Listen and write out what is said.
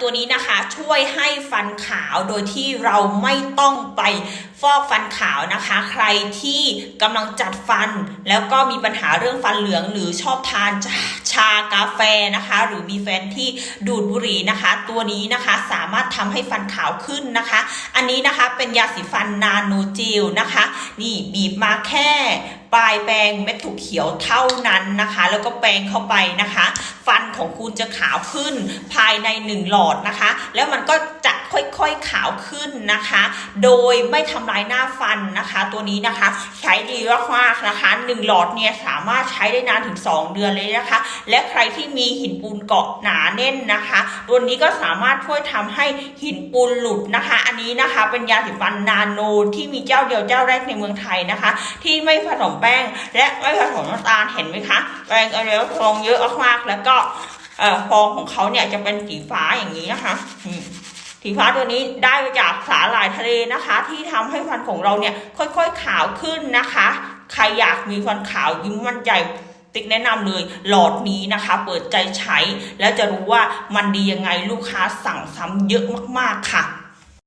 ตัวนี้นะคะ ช่วยให้ฟันขาวโดยที่เราไม่ต้องไปฟอกฟันขาวนะคะ ใครที่กำลังจัดฟัน แล้วก็มีปัญหาเรื่องฟันเหลืองหรือชอบทานชาชากาแฟนะคะ หรือมีแฟนที่ดูดบุหรี่นะคะ ตัวนี้นะคะสามารถทำให้ฟันขาวขึ้นนะคะ อันนี้นะคะเป็นยาสีฟันนาโนเจลนะคะ นี่บีบมาแค่ ปลายแปรงเม็ดถูกเขียวเท่านั้นนะคะ แล้วก็แปรงเข้าไปนะคะ ฟันของคุณจะขาวขึ้นภายในหนึ่งหลอดนะคะ แล้วมันก็จะ ค่อยๆขาวขึ้นนะคะ โดยไม่ทำลายหน้าฟันนะคะ ตัวนี้นะคะใช้ดีมากๆนะคะหนึ่งหลอดเนี่ยสามารถใช้ได้นานถึง 2 เดือนเลยนะคะ และใครที่มีหินปูนเกาะหนาแน่นนะคะ ตัวนี้ก็สามารถช่วยทำให้หินปูนหลุดนะคะ อันนี้นะคะเป็นยาสีฟันนาโนที่มีเจ้าเดียวเจ้าแรกในเมืองไทยนะคะ ที่ไม่ผสมแป้ง และไม่ผสมน้ำตาลเห็นไหมคะแป้งเอเรลทองเยอะมากแล้วก็ฟองของเขาเนี่ยจะเป็นสีฟ้าอย่างนี้นะคะ สีฟ้าตัวนี้ได้มาจากสาหร่ายทะเลนะคะ ที่ทำให้ฟันของเราเนี่ยค่อยๆขาวขึ้นนะคะ ใครอยากมีฟันขาวยิ้มมั่นใจติ๊กแนะนำเลยหลอดนี้นะคะ เปิดใจใช้แล้วจะรู้ว่ามันดียังไงลูกค้าสั่งซ้ำเยอะมากๆค่ะ